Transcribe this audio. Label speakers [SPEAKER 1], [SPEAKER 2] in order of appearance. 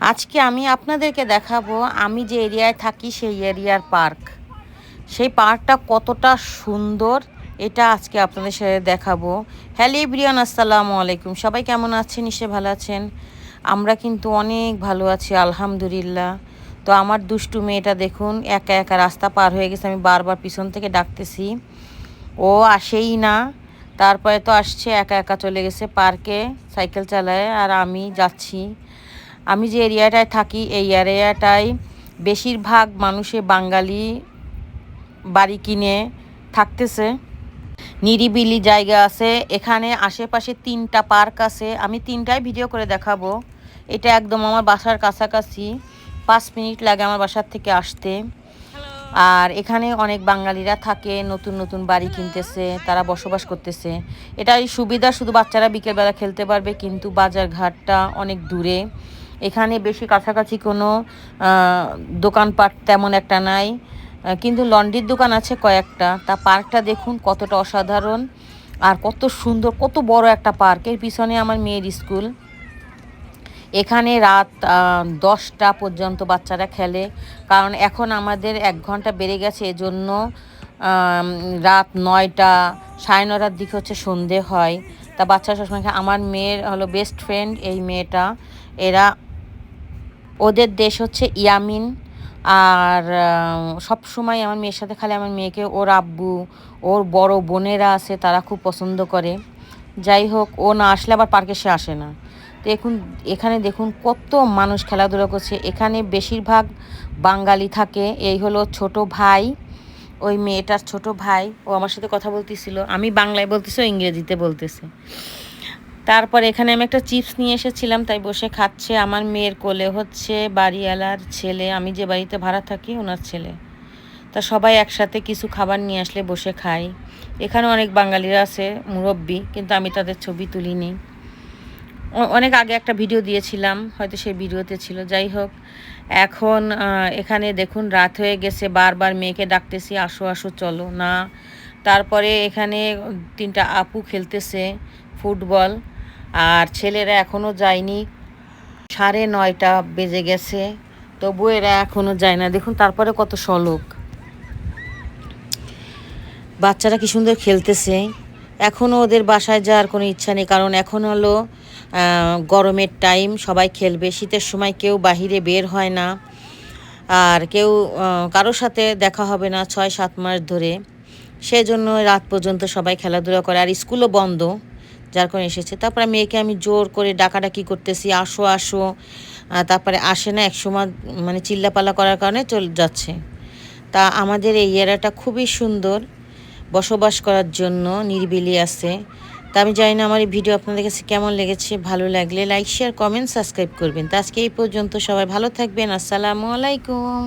[SPEAKER 1] আজকে আমি আপনাদেরকে দেখাবো, আমি যে এরিয়ায় থাকি সেই এরিয়ার পার্ক। সেই পার্কটা কতটা সুন্দর, এটা আজকে আপনাদের সাথে দেখাবো। হ্যালো ইব্রিয়ান আসসালামু আলাইকুম। সবাই কেমন আছেন? নিশ্চয় ভালো আছেন? আমরা কিন্তু অনেক ভালো আছি, আলহামদুলিল্লাহ। তো আমার দুষ্টু মেয়েটা দেখুন, একা একা রাস্তা পার হয়ে গেছে, আমি বারবার পিছন থেকে ডাকতেছি। ও আসেই না, তারপরে তো আসছে, একা একা চলে গেছে পার্কে, সাইকেল চালায়, আর আমি যাচ্ছি। আমি যে এরিয়াটায় থাকি এই এরিয়াটায় বেশিরভাগ মানুষে বাঙালি বাড়ি কিনে থাকতেছে। নিরিবিলি জায়গা আছে এখানে আশেপাশে তিনটা পার্ক আছে। আমি তিনটাই ভিডিও করে দেখাবো। এটা একদম আমার বাসার কাছাকাছি। পাঁচ মিনিট লাগে আমার বাসার থেকে আসতে। আর এখানে অনেক বাঙালিরা থাকে নতুন নতুন বাড়ি কিনতেছে তারা বসবাস করতেছে। এটা এই সুবিধা শুধু বাচ্চারা বিকেলবেলা খেলতে পারবে কিন্তু বাজার ঘাটটা অনেক দূরে। এখানে বেশি কাছাকাছি কোনো দোকানপাট তেমন একটা নাই। কিন্তু লন্ড্রির দোকান আছে কয়েকটা। তা পার্কটা দেখুন কতটা অসাধারণ আর কত সুন্দর, কত বড় একটা পার্কের পিছনে আমার মেয়ের স্কুল। এখানে রাত দশটা পর্যন্ত বাচ্চারা খেলে। কারণ এখন আমাদের এক ঘণ্টা বেড়ে গেছে, এজন্য রাত নয়টা, সাড়ে নটার দিকে হচ্ছে সন্ধে হয়। তা বাচ্চারা সবসময় আমার মেয়ের হলো বেস্ট ফ্রেন্ড এই মেয়েটা। এরা ওদের দেশ হচ্ছে ইয়ামিন, আর সব সময় আমার মেয়ের সাথে খালি আমার মেয়েকে, ওর আব্বু, ওর বড় বোনেরা আছে, তারা খুব পছন্দ করে। যাই হোক, ও না আসলে আবার পার্কে সে আসে না। দেখুন, এখানে দেখুন কত মানুষ খেলাধুলা করছে। এখানে বেশিরভাগ বাঙালি থাকে। এই হলো ছোট ভাই, ওই মেয়েটার ছোট ভাই। ও আমার সাথে কথা বলতেছিল। আমি বাংলায় বলতেছি, ও ইংরেজিতে বলতেছে। তারপর এখানে আমি একটা চিপস নিয়ে এসেছিলাম, তাই বসে খাচ্ছে। আমার মেয়ের কোলে হচ্ছে বাড়িওয়ালার ছেলে, আমি যে বাড়িতে ভাড়া থাকি ওনার ছেলে। তা সবাই একসাথে কিছু খাবার নিয়ে আসলে বসে খাই। এখানে অনেক বাঙালিরা আছে, মুরব্বী, কিন্তু আমি তাদের ছবি তুলিনি। অনেক আগে একটা ভিডিও দিয়েছিলাম, হয়তো সেই ভিডিওতে ছিল। যাই হোক, এখন এখানে দেখুন রাত হয়ে গেছে, বারবার মেয়েকে ডাকতেছি, আসো আসো, চলো, না। তারপরে এখানে তিনটা আপু খেলতেছে, ফুটবল। আর ছেলেরা এখনও যায়নি। সাড়ে নয়টা বেজে গেছে, তবু এরা এখনও যায় না। দেখুন, তারপরে কত সলোক বাচ্চারা কি সুন্দর খেলতেছে। এখনও ওদের বাসায় যাওয়ার কোনো ইচ্ছা নেই, কারণ এখন হলো গরমের টাইম, সবাই খেলবে, শীতের সময় কেউ বাহিরে বের হয় না। আর কেউ কারোর সাথে দেখা হবে না ছয় সাত মাস ধরে। সেজন্য রাত পর্যন্ত সবাই খেলাধুলা করে। আর স্কুলও বন্ধ। যার কারণে এসেছে। তারপরে মেয়েকে আমি জোর করে ডাকাডাকি করতেছি, আসো আসো। তারপরে আসে না, একসময় মানে চিল্লাপাল্লা করার কারণে চলে যাচ্ছে। তা আমাদের এই এরিয়াটা খুবই সুন্দর বসবাস করার জন্য নিরিবিলি আছে। তা আমি জানি না আমার এই ভিডিও আপনাদের কাছে কেমন লেগেছে, ভালো লাগলে লাইক শেয়ার কমেন্ট সাবস্ক্রাইব করবেন। তা আজকে এই পর্যন্ত সবাই ভালো থাকবেন। আসসালামু আলাইকুম।